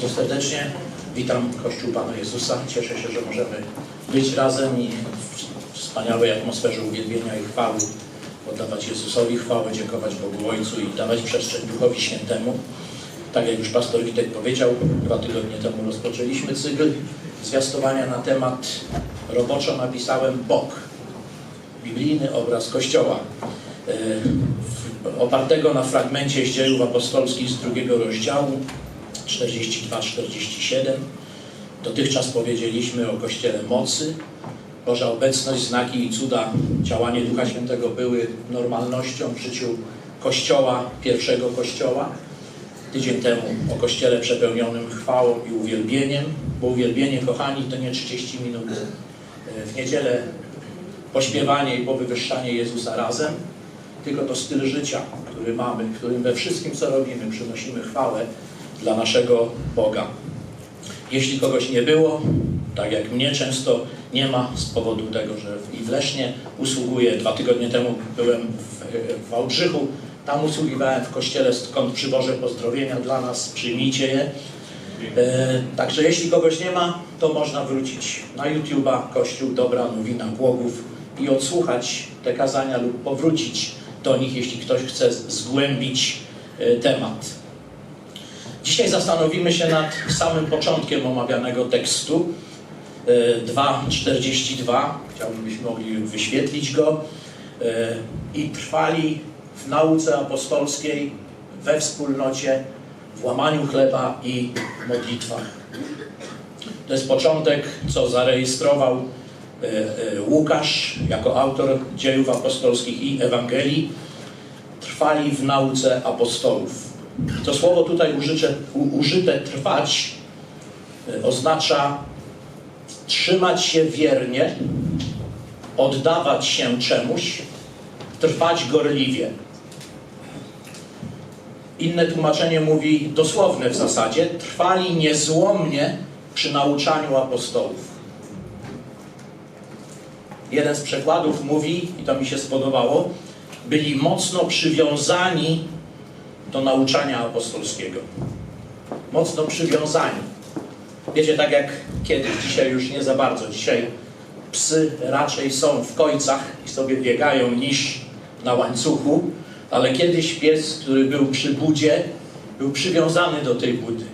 bardzo serdecznie. Witam Kościół Pana Jezusa. Cieszę się, że możemy być razem i w wspaniałej atmosferze uwielbienia i chwały oddawać Jezusowi chwałę, dziękować Bogu Ojcu i dawać przestrzeń Duchowi Świętemu. Tak jak już pastor Witek powiedział, dwa tygodnie temu rozpoczęliśmy cykl zwiastowania na temat roboczo napisałem Bóg. Biblijny obraz Kościoła. E, opartego na fragmencie z dziejów apostolskich z drugiego rozdziału 42-47. Dotychczas powiedzieliśmy o Kościele mocy. Boża obecność, znaki i cuda, działanie Ducha Świętego były normalnością w życiu Kościoła, pierwszego Kościoła. Tydzień temu o Kościele przepełnionym chwałą i uwielbieniem, bo uwielbienie, kochani, to nie 30 minut e, w niedzielę pośpiewanie i powywyższanie Jezusa razem, tylko to styl życia, który mamy, którym we wszystkim, co robimy, przynosimy chwałę dla naszego Boga. Jeśli kogoś nie było, tak jak mnie często nie ma z powodu tego, że i w Lesznie usługuję. Dwa tygodnie temu byłem w, w Wałbrzychu, tam usługiwałem w kościele, skąd przywożę pozdrowienia dla nas, przyjmijcie je. E, także jeśli kogoś nie ma, to można wrócić na YouTube'a Kościół Dobra Nowina Głogów i odsłuchać te kazania lub powrócić do nich, jeśli ktoś chce zgłębić e, temat. Dzisiaj zastanowimy się nad samym początkiem omawianego tekstu. e, 2.42. Chciałbym, byśmy mogli wyświetlić go. E, I trwali w nauce apostolskiej, we wspólnocie, w łamaniu chleba i modlitwach. To jest początek, co zarejestrował e, e, Łukasz jako autor dziejów apostolskich i Ewangelii. Trwali w nauce apostolów. To słowo tutaj użyte, użyte trwać e, oznacza trzymać się wiernie, oddawać się czemuś, trwać gorliwie. Inne tłumaczenie mówi dosłowne w zasadzie, trwali niezłomnie przy nauczaniu apostołów. Jeden z przekładów mówi, i to mi się spodobało, byli mocno przywiązani do nauczania apostolskiego. Mocno przywiązani. Wiecie, tak jak kiedyś, dzisiaj już nie za bardzo. Dzisiaj psy raczej są w kojcach i sobie biegają niż na łańcuchu, ale kiedyś pies, który był przy budzie, był przywiązany do tej budy.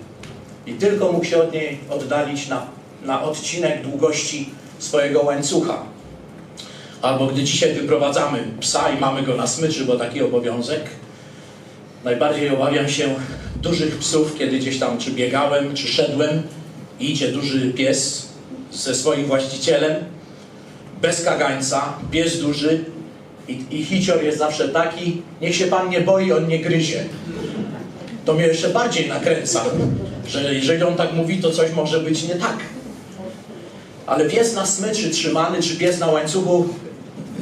I tylko mógł się od niej oddalić na, na odcinek długości swojego łańcucha. Albo gdy dzisiaj wyprowadzamy psa i mamy go na smyczy, bo taki obowiązek, najbardziej obawiam się dużych psów, kiedy gdzieś tam czy biegałem, czy szedłem i idzie duży pies ze swoim właścicielem, bez kagańca, pies duży i, i hicior jest zawsze taki, niech się pan nie boi, on nie gryzie. To mnie jeszcze bardziej nakręca, że jeżeli on tak mówi, to coś może być nie tak. Ale pies na smyczy trzymany, czy pies na łańcuchu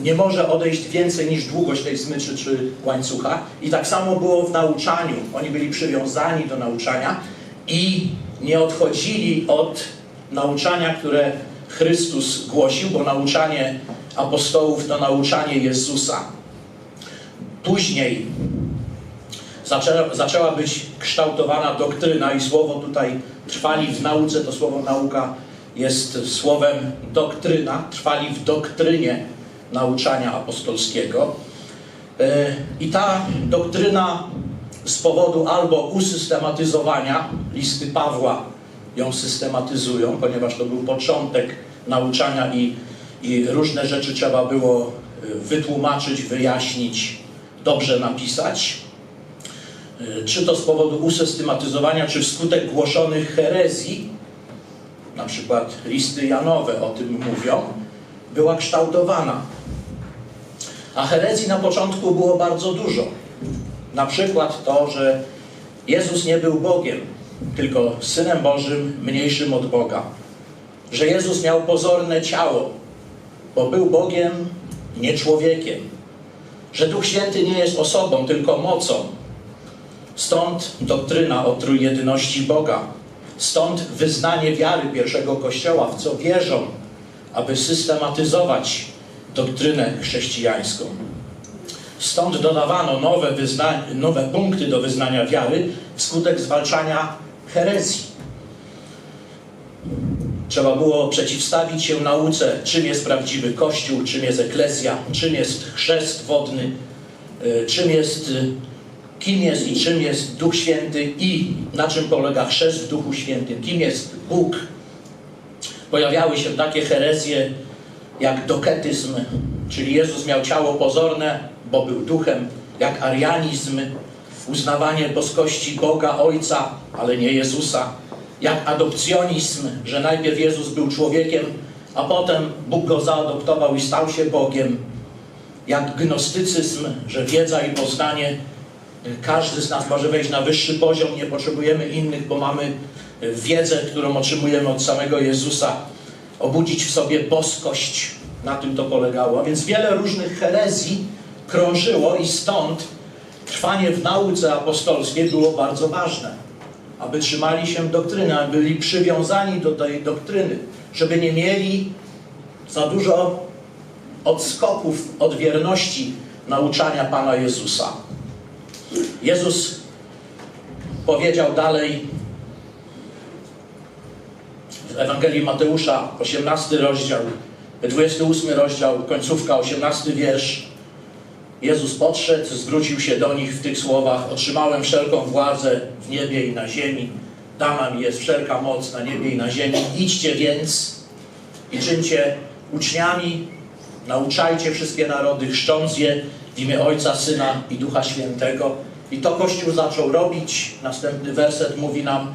nie może odejść więcej niż długość tej smyczy czy łańcucha. I tak samo było w nauczaniu. Oni byli przywiązani do nauczania i nie odchodzili od nauczania, które Chrystus głosił, bo nauczanie apostołów to nauczanie Jezusa. Później zaczęła, zaczęła być kształtowana doktryna i słowo tutaj trwali w nauce, to słowo nauka jest słowem doktryna, trwali w doktrynie nauczania apostolskiego. E, I ta doktryna z powodu albo usystematyzowania, listy Pawła ją systematyzują, ponieważ to był początek nauczania i, i różne rzeczy trzeba było e, wytłumaczyć, wyjaśnić, dobrze napisać. E, Czy to z powodu usystematyzowania, czy wskutek głoszonych herezji, na przykład listy Janowe o tym mówią, była kształtowana. A herezji na początku było bardzo dużo. Na przykład to, że Jezus nie był Bogiem, tylko Synem Bożym, mniejszym od Boga. Że Jezus miał pozorne ciało, bo był Bogiem, nie człowiekiem. Że Duch Święty nie jest osobą, tylko mocą. Stąd doktryna o trójjedyności Boga. Stąd wyznanie wiary pierwszego Kościoła, w co wierzą, aby systematyzować doktrynę chrześcijańską. Stąd dodawano nowe, nowe punkty do wyznania wiary wskutek zwalczania herezji. Trzeba było przeciwstawić się nauce, czym jest prawdziwy Kościół, czym jest eklezja, czym jest chrzest wodny, y, czym jest, y, kim jest i czym jest Duch Święty i na czym polega chrzest w Duchu Świętym, kim jest Bóg. Pojawiały się takie herezje jak doketyzm, czyli Jezus miał ciało pozorne, bo był duchem, jak arianizm, uznawanie boskości Boga Ojca, ale nie Jezusa, jak adopcjonizm, że najpierw Jezus był człowiekiem, a potem Bóg go zaadoptował i stał się Bogiem, jak gnostycyzm, że wiedza i poznanie, każdy z nas może wejść na wyższy poziom, nie potrzebujemy innych, bo mamy wiedzę, którą otrzymujemy od samego Jezusa, obudzić w sobie boskość, na tym to polegało. A więc wiele różnych herezji krążyło i stąd trwanie w nauce apostolskiej było bardzo ważne. Aby trzymali się doktryny, aby byli przywiązani do tej doktryny, żeby nie mieli za dużo odskoków od wierności nauczania Pana Jezusa. Jezus powiedział dalej Ewangelii Mateusza, 18 rozdział, 28 rozdział, końcówka, 18 wiersz. Jezus podszedł, zwrócił się do nich w tych słowach: Otrzymałem wszelką władzę w niebie i na ziemi. Dana mi jest wszelka moc na niebie i na ziemi. Idźcie więc i czyńcie uczniami, nauczajcie wszystkie narody, chrzcząc je w imię Ojca, Syna i Ducha Świętego. I to Kościół zaczął robić. Następny werset mówi nam: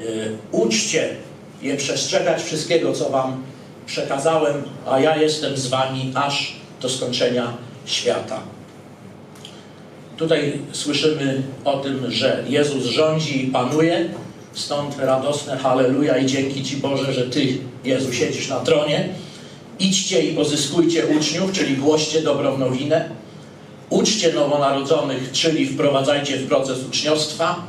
yy, uczcie je przestrzegać wszystkiego, co wam przekazałem, a ja jestem z wami aż do skończenia świata. Tutaj słyszymy o tym, że Jezus rządzi i panuje, stąd radosne halleluja i dzięki Ci Boże, że Ty, Jezu, siedzisz na tronie. Idźcie i pozyskujcie uczniów, czyli głoście dobrą nowinę. Uczcie nowonarodzonych, czyli wprowadzajcie w proces uczniostwa,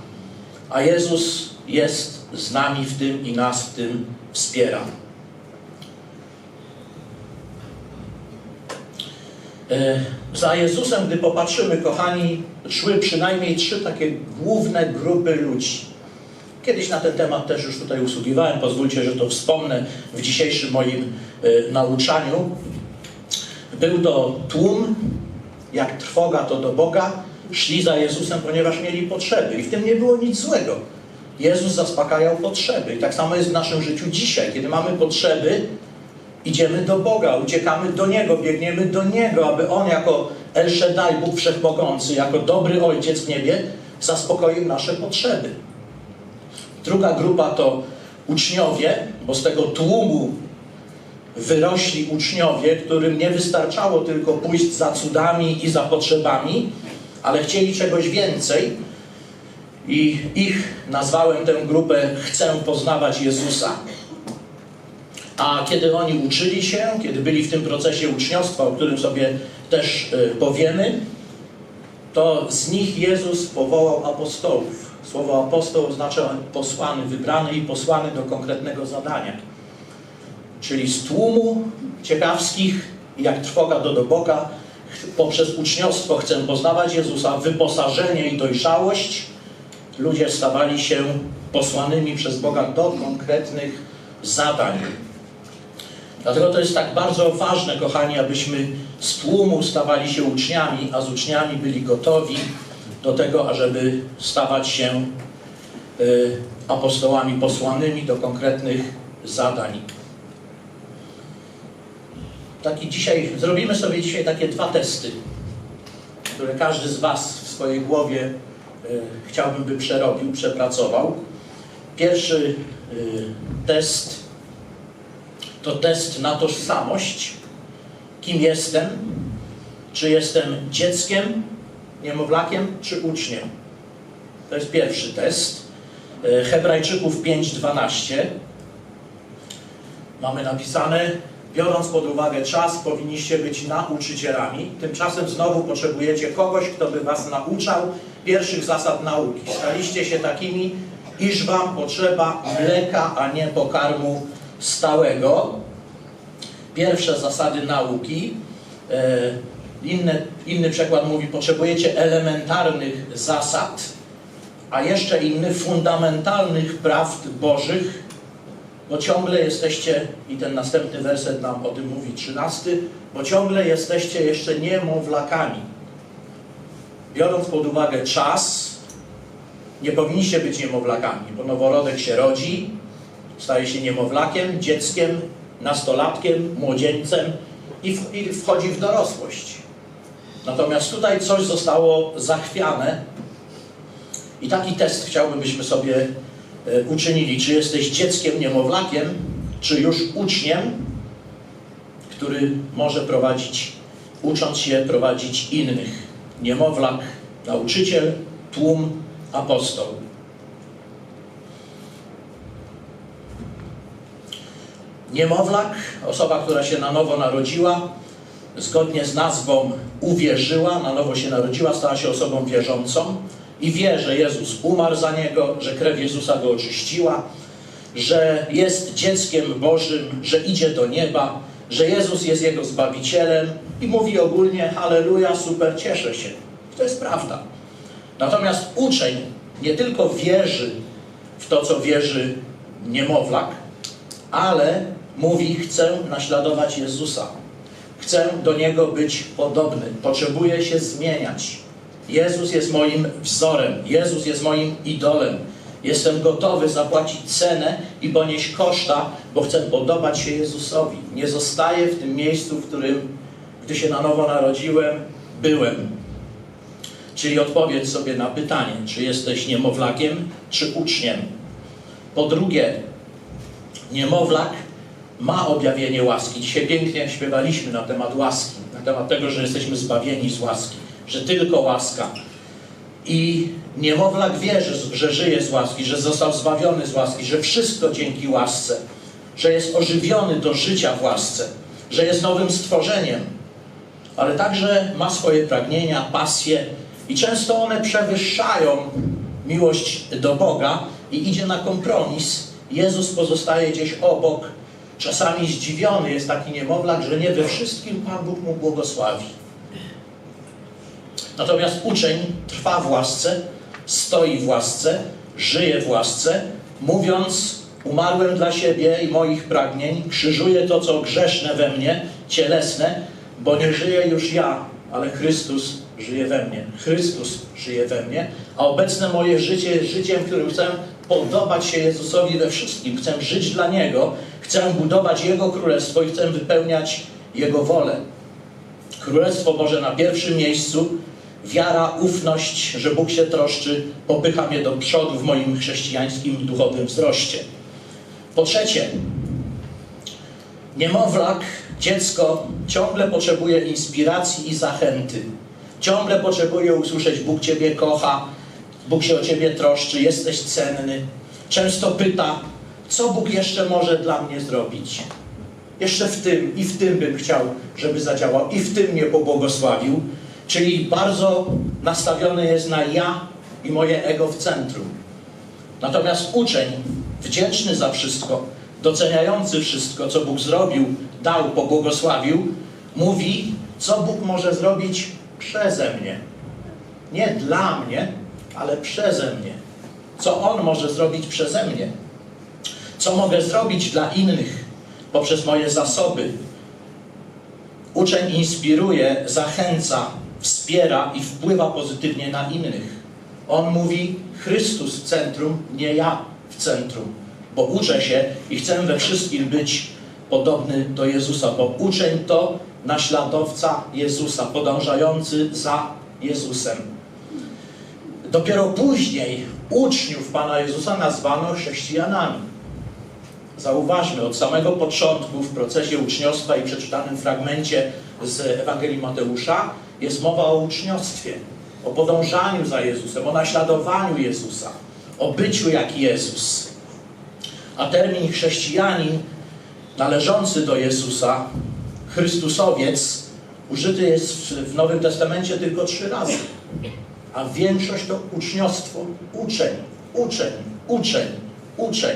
a Jezus jest z nami w tym i nas w tym wspiera. E, Za Jezusem, gdy popatrzymy, kochani, szły przynajmniej trzy takie główne grupy ludzi. Kiedyś na ten temat też już tutaj usługiwałem, pozwólcie, że to wspomnę w dzisiejszym moim e, nauczaniu. Był to tłum, jak trwoga to do Boga, szli za Jezusem, ponieważ mieli potrzeby i w tym nie było nic złego. Jezus zaspokajał potrzeby i tak samo jest w naszym życiu dzisiaj, kiedy mamy potrzeby, Idziemy do Boga, uciekamy do Niego, biegniemy do Niego, aby On jako El Shaddai, Bóg Wszechmogący, jako dobry Ojciec w niebie, zaspokoił nasze potrzeby. Druga grupa to uczniowie, bo z tego tłumu wyrośli uczniowie, którym nie wystarczało tylko pójść za cudami i za potrzebami, ale chcieli czegoś więcej. I ich nazwałem tę grupę Chcę poznawać Jezusa. A kiedy oni uczyli się, kiedy byli w tym procesie uczniostwa, o którym sobie też y, powiemy, to z nich Jezus powołał apostołów. Słowo apostoł oznacza posłany, wybrany i posłany do konkretnego zadania. Czyli z tłumu ciekawskich, jak trwoga do, do Boga, poprzez uczniostwo chcę poznawać Jezusa, wyposażenie i dojrzałość, ludzie stawali się posłanymi przez Boga do konkretnych zadań. Dlatego to jest tak bardzo ważne, kochani, abyśmy z tłumu stawali się uczniami, a z uczniami byli gotowi do tego, ażeby stawać się y, apostołami posłanymi do konkretnych zadań. Taki dzisiaj, zrobimy sobie dzisiaj takie dwa testy, które każdy z Was w swojej głowie chciałbym, by przerobił, przepracował. Pierwszy y, test to test na tożsamość. Kim jestem? Czy jestem dzieckiem, niemowlakiem, czy uczniem? To jest pierwszy test. E, Hebrajczyków 5:12 mamy napisane, biorąc pod uwagę czas, powinniście być nauczycielami. Tymczasem znowu potrzebujecie kogoś, kto by was nauczał pierwszych zasad nauki. Staliście się takimi, iż wam potrzeba mleka, a nie pokarmu stałego. Pierwsze zasady nauki. E, inny, inny przykład mówi, potrzebujecie elementarnych zasad, a jeszcze inny fundamentalnych prawd Bożych bo ciągle jesteście, i ten następny werset nam o tym mówi, trzynasty, bo ciągle jesteście jeszcze niemowlakami. Biorąc pod uwagę czas, nie powinniście być niemowlakami, bo noworodek się rodzi, staje się niemowlakiem, dzieckiem, nastolatkiem, młodzieńcem i, wchodzi w dorosłość. Natomiast tutaj coś zostało zachwiane i taki test chciałbym, byśmy sobie e, uczynili. Czy jesteś dzieckiem, niemowlakiem, czy już uczniem, który może prowadzić, ucząc się prowadzić innych. Niemowlak, nauczyciel, tłum, apostoł. Niemowlak, osoba, która się na nowo narodziła, zgodnie z nazwą uwierzyła, na nowo się narodziła, stała się osobą wierzącą i wie, że Jezus umarł za niego, że krew Jezusa go oczyściła, że jest dzieckiem Bożym, że idzie do nieba, że Jezus jest jego zbawicielem i mówi ogólnie: Halleluja, super, cieszę się. To jest prawda. Natomiast uczeń nie tylko wierzy w to, co wierzy niemowlak, ale mówi: Chcę naśladować Jezusa. Chcę do niego być podobny. Potrzebuję się zmieniać. Jezus jest moim wzorem. Jezus jest moim idolem. Jestem gotowy zapłacić cenę i ponieść koszta, bo chcę podobać się Jezusowi. Nie zostaję w tym miejscu, w którym, gdy się na nowo narodziłem, byłem. Czyli odpowiedz sobie na pytanie, czy jesteś niemowlakiem, czy uczniem. Po drugie, niemowlak ma objawienie łaski. Dzisiaj pięknie śpiewaliśmy na temat łaski, na temat tego, że jesteśmy zbawieni z łaski, że tylko łaska. I niemowlak wie, że, że żyje z łaski, że został zbawiony z łaski, że wszystko dzięki łasce, że jest ożywiony do życia w łasce, że jest nowym stworzeniem, ale także ma swoje pragnienia, pasje i często one przewyższają miłość do Boga i idzie na kompromis. Jezus pozostaje gdzieś obok, czasami zdziwiony jest taki niemowlak, że nie we wszystkim Pan Bóg mu błogosławi. Natomiast uczeń trwa w łasce, stoi w łasce, żyje w łasce, mówiąc: Umarłem dla siebie i moich pragnień, krzyżuję to, co grzeszne we mnie, cielesne, bo nie żyję już ja, ale Chrystus żyje we mnie. Chrystus żyje we mnie, a obecne moje życie jest życiem, którym chcę podobać się Jezusowi we wszystkim. Chcę żyć dla Niego, chcę budować Jego królestwo i chcę wypełniać Jego wolę. Królestwo Boże na pierwszym miejscu, wiara, ufność, że Bóg się troszczy, popycha mnie do przodu w moim chrześcijańskim duchowym wzroście. Po trzecie, niemowlak, dziecko ciągle potrzebuje inspiracji i zachęty. Ciągle potrzebuje usłyszeć: Bóg Ciebie kocha, Bóg się o Ciebie troszczy, jesteś cenny. Często pyta, co Bóg jeszcze może dla mnie zrobić. Jeszcze w tym i w tym bym chciał, żeby zadziałał, i w tym mnie pobłogosławił. Czyli bardzo nastawiony jest na ja i moje ego w centrum. Natomiast uczeń, wdzięczny za wszystko, doceniający wszystko, co Bóg zrobił, dał, pobłogosławił, mówi, co Bóg może zrobić przeze mnie. Nie dla mnie, ale przeze mnie. Co On może zrobić przeze mnie. Co mogę zrobić dla innych poprzez moje zasoby. Uczeń inspiruje, zachęca, wspiera i wpływa pozytywnie na innych. On mówi Chrystus w centrum, nie ja w centrum, bo uczę się i chcę we wszystkim być podobny do Jezusa, bo uczeń to naśladowca Jezusa, podążający za Jezusem. Dopiero później uczniów Pana Jezusa nazwano chrześcijanami. Zauważmy, od samego początku w procesie uczniostwa i przeczytanym fragmencie z Ewangelii Mateusza jest mowa o uczniostwie, o podążaniu za Jezusem, o naśladowaniu Jezusa, o byciu jak Jezus. A termin chrześcijanin należący do Jezusa, Chrystusowiec, użyty jest w Nowym Testamencie tylko trzy razy. A większość to uczniostwo, uczeń, uczeń, uczeń, uczeń.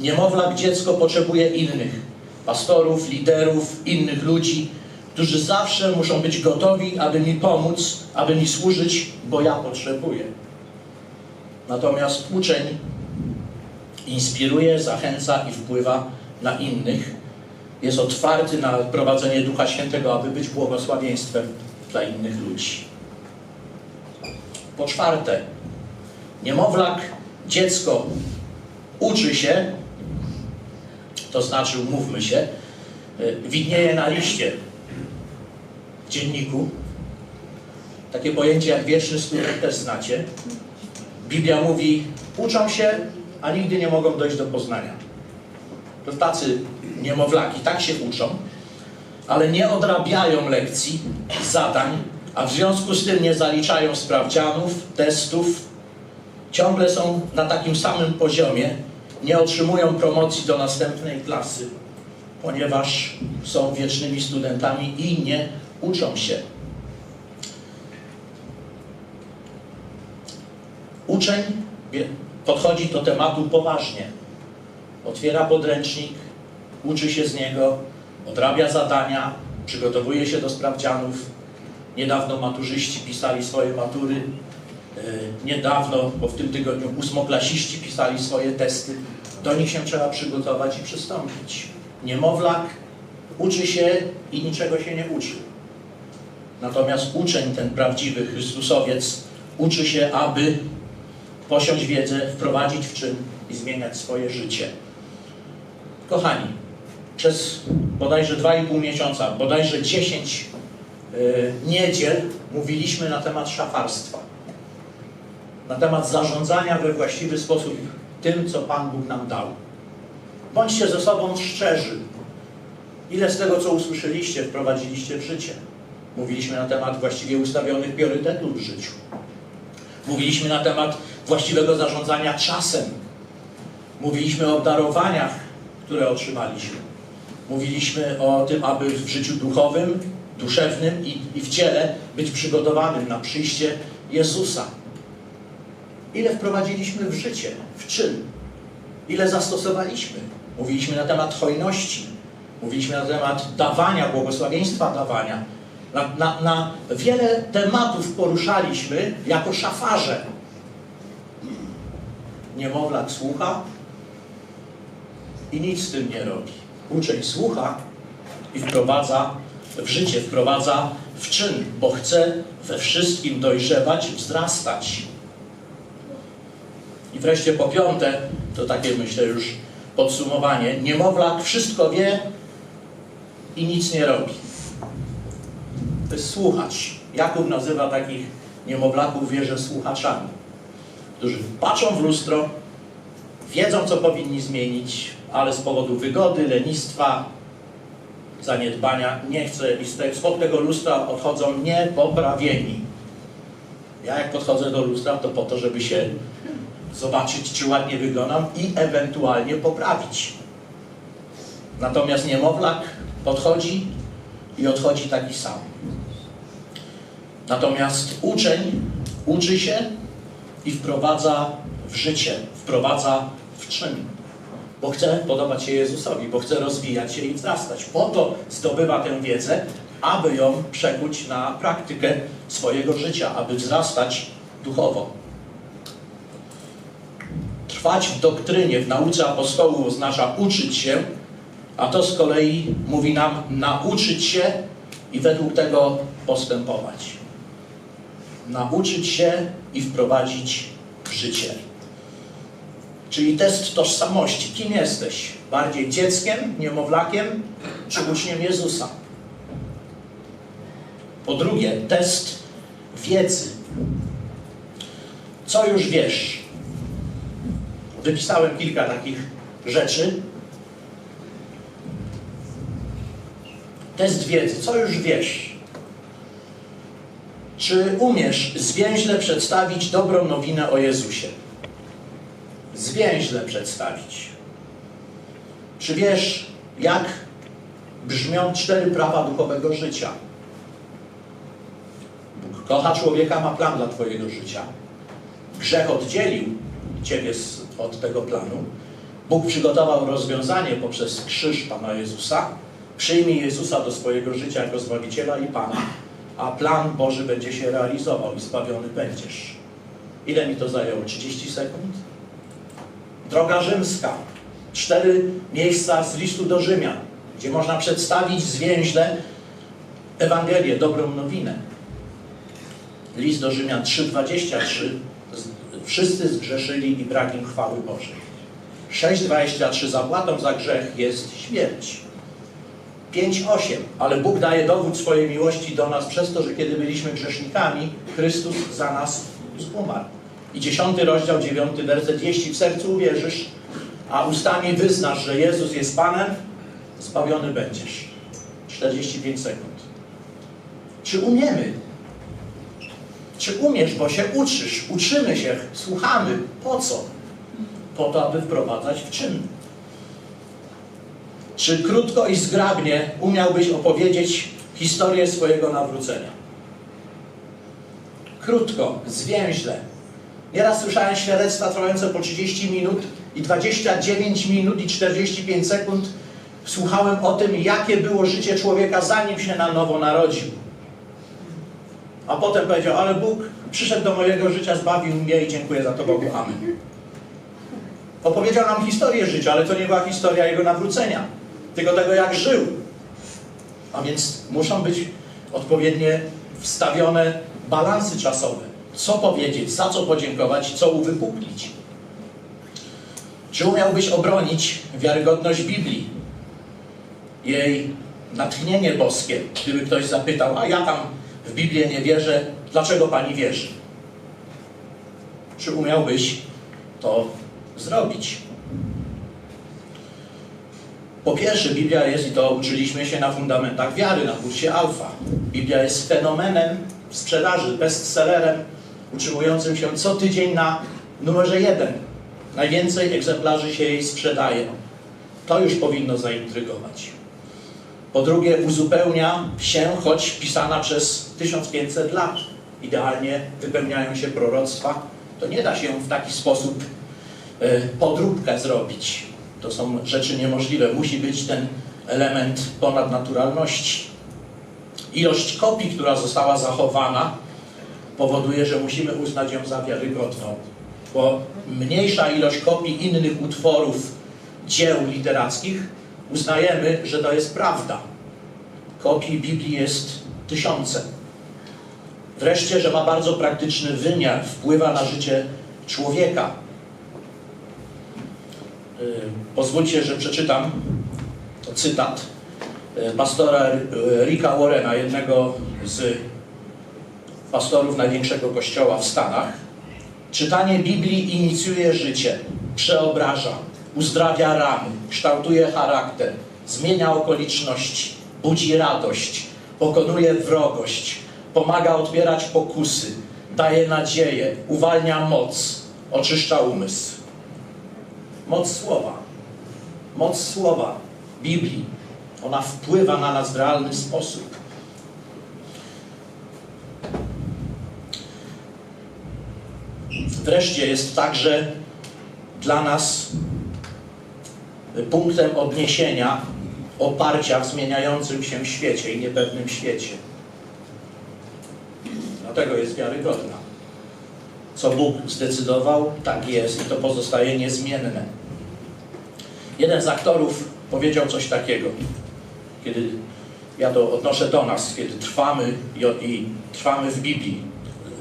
Niemowlak dziecko potrzebuje innych pastorów, liderów, innych ludzi, którzy zawsze muszą być gotowi, aby mi pomóc, aby mi służyć, bo ja potrzebuję. Natomiast uczeń inspiruje, zachęca i wpływa na innych. Jest otwarty na prowadzenie Ducha Świętego, aby być błogosławieństwem dla innych ludzi. Po czwarte, niemowlak, dziecko uczy się, to znaczy, umówmy się, y, widnieje na liście dzienniku. Takie pojęcie jak wieczny student też znacie. Biblia mówi, uczą się, a nigdy nie mogą dojść do poznania. To tacy niemowlaki, tak się uczą, ale nie odrabiają lekcji, zadań, a w związku z tym nie zaliczają sprawdzianów, testów, ciągle są na takim samym poziomie, nie otrzymują promocji do następnej klasy, ponieważ są wiecznymi studentami i nie uczą się. Uczeń podchodzi do tematu poważnie. Otwiera podręcznik, uczy się z niego, odrabia zadania, przygotowuje się do sprawdzianów. Niedawno maturzyści pisali swoje matury. Yy, Niedawno, bo w tym tygodniu ósmoklasiści pisali swoje testy. Do nich się trzeba przygotować i przystąpić. Niemowlak uczy się i niczego się nie uczy. Natomiast uczeń, ten prawdziwy Chrystusowiec, uczy się, aby posiąść wiedzę, wprowadzić w czyn i zmieniać swoje życie. Kochani, przez bodajże 2,5 miesiąca, bodajże 10 y, niedziel mówiliśmy na temat szafarstwa. Na temat zarządzania we właściwy sposób tym, co Pan Bóg nam dał. Bądźcie ze sobą szczerzy. Ile z tego, co usłyszeliście, wprowadziliście w życie? Mówiliśmy na temat właściwie ustawionych priorytetów w życiu. Mówiliśmy na temat właściwego zarządzania czasem. Mówiliśmy o darowaniach, które otrzymaliśmy. Mówiliśmy o tym, aby w życiu duchowym, duszewnym i, i w ciele być przygotowanym na przyjście Jezusa. Ile wprowadziliśmy w życie, w czyn? Ile zastosowaliśmy? Mówiliśmy na temat hojności. Mówiliśmy na temat dawania, błogosławieństwa dawania. Na, na, na wiele tematów poruszaliśmy jako szafarze. Niemowlak słucha i nic z tym nie robi. Uczeń słucha i wprowadza w życie, wprowadza w czyn, bo chce we wszystkim dojrzewać, wzrastać. I wreszcie po piąte, to takie myślę już podsumowanie, niemowlak wszystko wie i nic nie robi. Słuchacz. Jakub nazywa takich niemowlaków wierzę słuchaczami, którzy patrzą w lustro, wiedzą co powinni zmienić, ale z powodu wygody, lenistwa, zaniedbania nie chcę i spod tego lustra odchodzą niepoprawieni. Ja jak podchodzę do lustra, to po to, żeby się zobaczyć, czy ładnie wyglądam i ewentualnie poprawić. Natomiast niemowlak podchodzi i odchodzi taki sam. Natomiast uczeń uczy się i wprowadza w życie, wprowadza w czyn. Bo chce podobać się Jezusowi, bo chce rozwijać się i wzrastać. Po to zdobywa tę wiedzę, aby ją przekuć na praktykę swojego życia, aby wzrastać duchowo. Trwać w doktrynie, w nauce apostołów oznacza uczyć się, a to z kolei mówi nam nauczyć się i według tego postępować. Nauczyć się i wprowadzić w życie. Czyli test tożsamości. Kim jesteś? Bardziej dzieckiem, niemowlakiem, czy uczniem Jezusa? Po drugie, test wiedzy. Co już wiesz? Wypisałem kilka takich rzeczy. Test wiedzy. Co już wiesz? Czy umiesz zwięźle przedstawić dobrą nowinę o Jezusie? Zwięźle przedstawić. Czy wiesz, jak brzmią cztery prawa duchowego życia? Bóg kocha człowieka, ma plan dla Twojego życia. Grzech oddzielił Ciebie od tego planu. Bóg przygotował rozwiązanie poprzez krzyż Pana Jezusa. Przyjmij Jezusa do swojego życia jako Zbawiciela i Pana, a plan Boży będzie się realizował i zbawiony będziesz. Ile mi to zajęło? 30 sekund? Droga rzymska. Cztery miejsca z listu do Rzymian, gdzie można przedstawić zwięźle Ewangelię, dobrą nowinę. List do Rzymian 3,23 Z- Wszyscy zgrzeszyli i brak im chwały Bożej. 6,23 Zapłatą za grzech jest śmierć. 5,8 Ale Bóg daje dowód swojej miłości do nas przez to, że kiedy byliśmy grzesznikami, Chrystus za nas umarł. I 10 rozdział, 9 werset. Jeśli w sercu uwierzysz, a ustami wyznasz, że Jezus jest Panem, zbawiony będziesz. 45 sekund. Czy umiemy? Czy umiesz, bo się uczysz, uczymy się, słuchamy. Po co? Po to, aby wprowadzać w czyn. Czy krótko i zgrabnie umiałbyś opowiedzieć historię swojego nawrócenia? Krótko, zwięźle. Nieraz słyszałem świadectwa trwające po 30 minut i 29 minut i 45 sekund. Słuchałem o tym, jakie było życie człowieka, zanim się na nowo narodził. A potem powiedział, ale Bóg przyszedł do mojego życia, zbawił mnie i dziękuję za to Bogu. Amen. Opowiedział nam historię życia, ale to nie była historia jego nawrócenia, tylko tego, jak żył. A więc muszą być odpowiednie wstawione balansy czasowe. Co powiedzieć, za co podziękować, co uwypuklić. Czy umiałbyś obronić wiarygodność Biblii? Jej natchnienie boskie, gdyby ktoś zapytał, a ja tam w Biblię nie wierzę, dlaczego Pani wierzy? Czy umiałbyś to zrobić? Po pierwsze, Biblia jest, i to uczyliśmy się na fundamentach wiary, na kursie Alfa. Biblia jest fenomenem sprzedaży, bestsellerem, utrzymującym się co tydzień na numerze jeden. Najwięcej egzemplarzy się jej sprzedaje. To już powinno zaintrygować. Po drugie, uzupełnia się, choć pisana przez 1500 lat. Idealnie wypełniają się proroctwa. To nie da się w taki sposób e, podróbkę zrobić. To są rzeczy niemożliwe. Musi być ten element ponadnaturalności. Ilość kopii, która została zachowana, powoduje, że musimy uznać ją za wiarygodną. Bo mniejsza ilość kopii innych utworów, dzieł literackich, uznajemy, że to jest prawda. Kopii Biblii jest tysiące. Wreszcie, że ma bardzo praktyczny wymiar, wpływa na życie człowieka. Yy, Pozwólcie, że przeczytam cytat yy, pastora yy, Ricka Warrena, jednego z pastorów największego kościoła w Stanach. Czytanie Biblii inicjuje życie, przeobraża, uzdrawia rany, kształtuje charakter, zmienia okoliczności, budzi radość, pokonuje wrogość, pomaga odpierać pokusy, daje nadzieję, uwalnia moc, oczyszcza umysł. Moc słowa, moc słowa Biblii, ona wpływa na nas w realny sposób. Wreszcie jest także dla nas punktem odniesienia, oparcia w zmieniającym się świecie i niepewnym świecie. Dlatego jest wiarygodna. Co Bóg zdecydował, tak jest i to pozostaje niezmienne. Jeden z aktorów powiedział coś takiego, kiedy ja to odnoszę do nas, kiedy trwamy i, i trwamy w Biblii,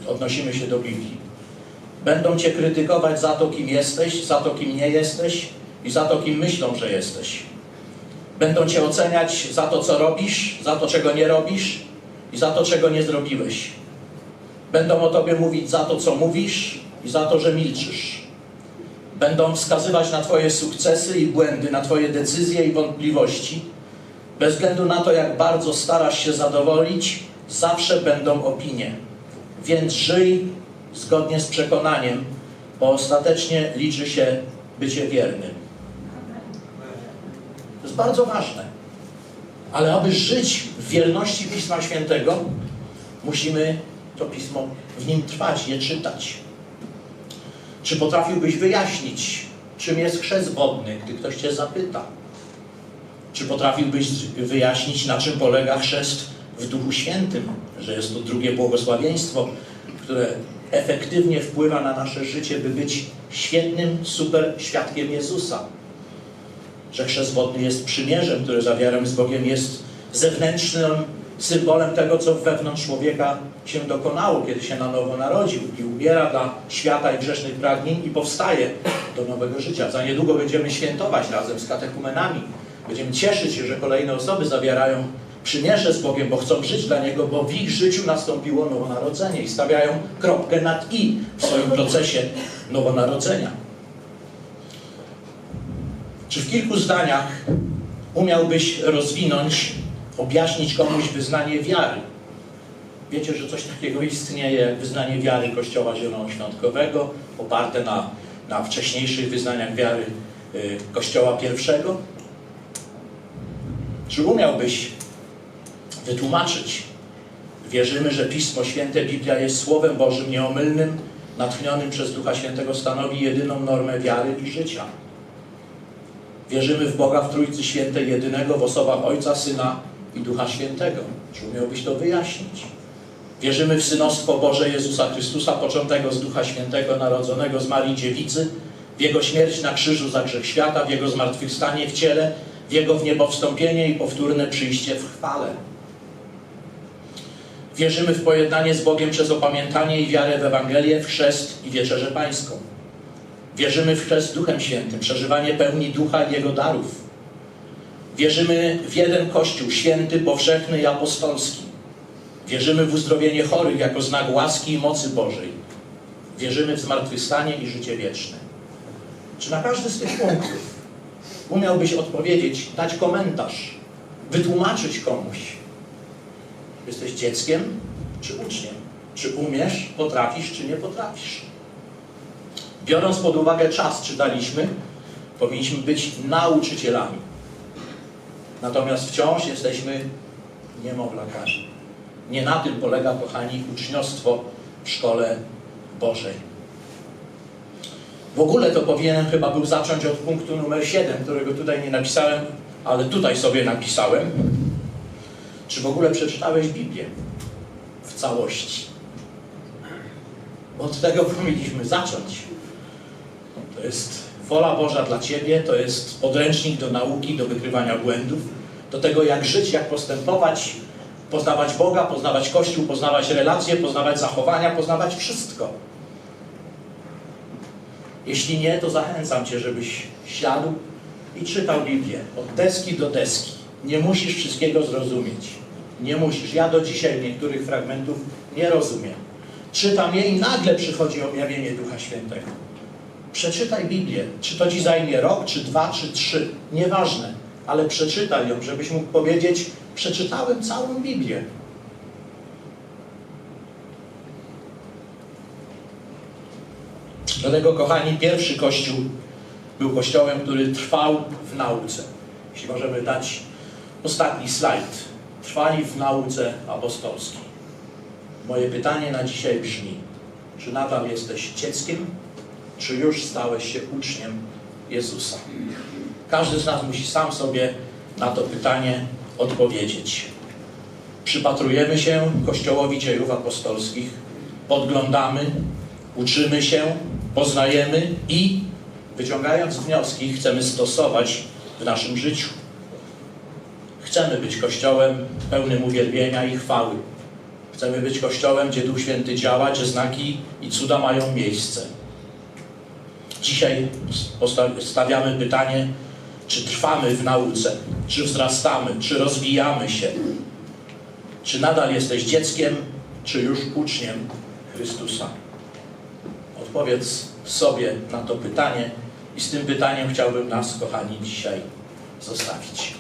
odnosimy się do Biblii. Będą Cię krytykować za to, kim jesteś, za to, kim nie jesteś i za to, kim myślą, że jesteś. Będą Cię oceniać za to, co robisz, za to, czego nie robisz i za to, czego nie zrobiłeś. Będą o Tobie mówić za to, co mówisz i za to, że milczysz. Będą wskazywać na Twoje sukcesy i błędy, na Twoje decyzje i wątpliwości. Bez względu na to, jak bardzo starasz się zadowolić, zawsze będą opinie. Więc żyj zgodnie z przekonaniem, bo ostatecznie liczy się bycie wiernym. To jest bardzo ważne. Ale aby żyć w wierności Pisma Świętego, musimy to Pismo w nim trwać, je czytać. Czy potrafiłbyś wyjaśnić, czym jest chrzest wodny, gdy ktoś Cię zapyta? Czy potrafiłbyś wyjaśnić, na czym polega chrzest w Duchu Świętym? Że jest to drugie błogosławieństwo, które efektywnie wpływa na nasze życie, by być świetnym, super świadkiem Jezusa. Że chrzest wodny jest przymierzem, które zawieramy z Bogiem, jest zewnętrznym symbolem tego, co wewnątrz człowieka się dokonało, kiedy się na nowo narodził i umiera dla świata i grzesznych pragnień i powstaje do nowego życia. Za niedługo będziemy świętować razem z katekumenami. Będziemy cieszyć się, że kolejne osoby zawierają przymierze z Bogiem, bo chcą żyć dla Niego, bo w ich życiu nastąpiło nowonarodzenie i stawiają kropkę nad i w swoim procesie nowonarodzenia. Czy w kilku zdaniach umiałbyś rozwinąć, objaśnić komuś wyznanie wiary? Wiecie, że coś takiego istnieje wyznanie wiary Kościoła Zielonoświątkowego, oparte na, na wcześniejszych wyznaniach wiary y, Kościoła pierwszego? Czy umiałbyś wytłumaczyć? Wierzymy, że Pismo Święte, Biblia jest Słowem Bożym nieomylnym, natchnionym przez Ducha Świętego, stanowi jedyną normę wiary i życia. Wierzymy w Boga w Trójcy Świętej, jedynego w osobach Ojca, Syna i Ducha Świętego. Czy umiałbyś to wyjaśnić? Wierzymy w synostwo Boże Jezusa Chrystusa, początego z Ducha Świętego, narodzonego z Marii Dziewicy, w Jego śmierć na krzyżu za grzech świata, w Jego zmartwychwstanie w ciele, w Jego w niebo wstąpienie i powtórne przyjście w chwale. Wierzymy w pojednanie z Bogiem przez opamiętanie i wiarę w Ewangelię, w chrzest i wieczerzę pańską. Wierzymy w chrzest Duchem Świętym, przeżywanie pełni Ducha i Jego darów. Wierzymy w jeden Kościół, święty, powszechny i apostolski. Wierzymy w uzdrowienie chorych jako znak łaski i mocy Bożej. Wierzymy w zmartwychwstanie i życie wieczne. Czy na każdy z tych punktów umiałbyś odpowiedzieć, dać komentarz, wytłumaczyć komuś? Jesteś dzieckiem czy uczniem? Czy umiesz, potrafisz, czy nie potrafisz? Biorąc pod uwagę czas, czytaliśmy, powinniśmy być nauczycielami. Natomiast wciąż jesteśmy niemowlakami. Nie na tym polega, kochani, uczniostwo w szkole Bożej. W ogóle to powinienem chyba był zacząć od punktu numer 7, którego tutaj nie napisałem, ale tutaj sobie napisałem. Czy w ogóle przeczytałeś Biblię w całości? Od tego powinniśmy zacząć. To jest wola Boża dla Ciebie, to jest podręcznik do nauki, do wykrywania błędów, do tego jak żyć, jak postępować, poznawać Boga, poznawać Kościół, poznawać relacje, poznawać zachowania, poznawać wszystko. Jeśli nie, to zachęcam Cię, żebyś siadł i czytał Biblię od deski do deski. Nie musisz wszystkiego zrozumieć. Nie musisz. Ja do dzisiaj niektórych fragmentów nie rozumiem. Czytam je i nagle przychodzi objawienie Ducha Świętego. Przeczytaj Biblię. Czy to Ci zajmie rok, czy dwa, czy trzy. Nieważne. Ale przeczytaj ją, żebyś mógł powiedzieć, przeczytałem całą Biblię. Dlatego, kochani, pierwszy Kościół był Kościołem, który trwał w nauce. Jeśli możemy dać ostatni slajd. Trwali w nauce apostolskiej. Moje pytanie na dzisiaj brzmi, czy nadal jesteś dzieckiem, czy już stałeś się uczniem Jezusa? Każdy z nas musi sam sobie na to pytanie odpowiedzieć. Przypatrujemy się Kościołowi dziejów apostolskich, podglądamy, uczymy się, poznajemy i wyciągając wnioski chcemy stosować w naszym życiu. Chcemy być Kościołem pełnym uwielbienia i chwały. Chcemy być Kościołem, gdzie Duch Święty działa, gdzie znaki i cuda mają miejsce. Dzisiaj stawiamy pytanie, czy trwamy w nauce, czy wzrastamy, czy rozwijamy się, czy nadal jesteś dzieckiem, czy już uczniem Chrystusa. Odpowiedz sobie na to pytanie i z tym pytaniem chciałbym nas, kochani, dzisiaj zostawić.